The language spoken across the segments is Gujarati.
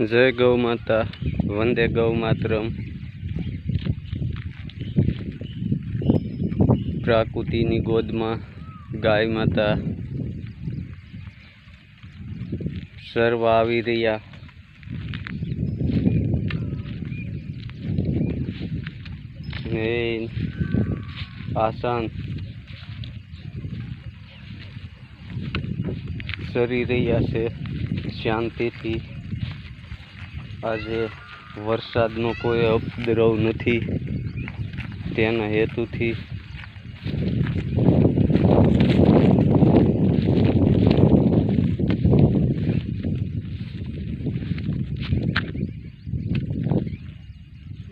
જય ગૌ માતા, વંદે ગૌ માતરમ. પ્રાકૃતિની ગોદમાં ગાય માતા સર્વ આવી રહ્યા. ને આસાન સરી રહ્યા છે, શાંતિથી. આજે વરસાદનો કોઈ ઉપદ્રવ નથી. તેના હેતુથી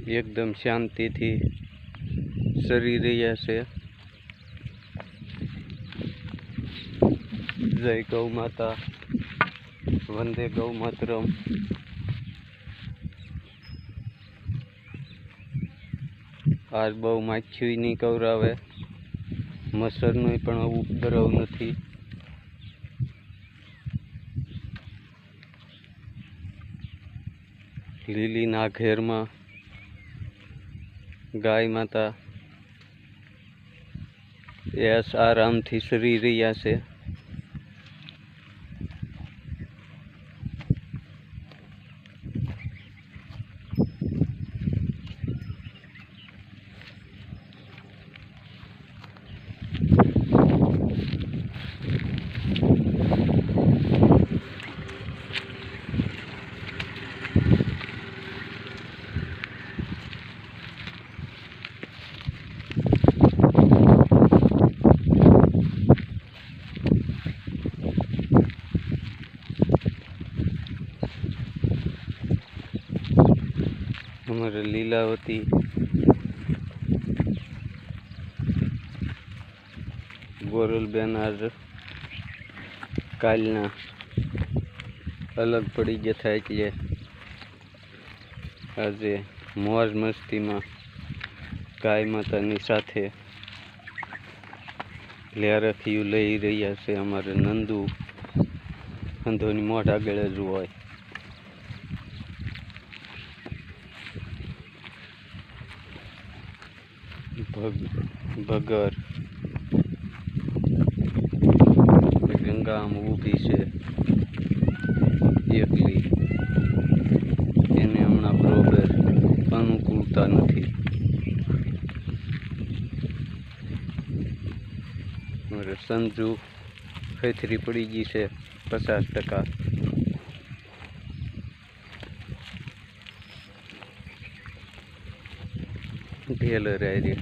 એકદમ શાંતિથી સરી રહ્યા છે. જય ગૌ માતા. વંદે ગૌ માતરમ. આજ બહુ માખ્યું નહીં કવરાવે. મસરનું પણ ઉપદ્રવ નથી. લીલીના ઘેરમાં ગાય માતા એસ આરામથી સરી રહ્યા છે. અમારે લીલાવતી ગોરલબેન આજ કાલના અલગ પડી ગયા થાય એટલે આજે મોજ મસ્તીમાં ગાય માતાની સાથે લેરખિયું લઈ રહ્યા છે અમારે નંદુ. અંધોની મોઢ આગળ જ હોય. ભગ ભગર ગંગા આમ ઊભી છે એકલી એને હમણાં બરોબર અનુકૂળતા નથી સંજુ ખેતરી પડી ગઈ છે પચાસ ટકા ઢેલર આવી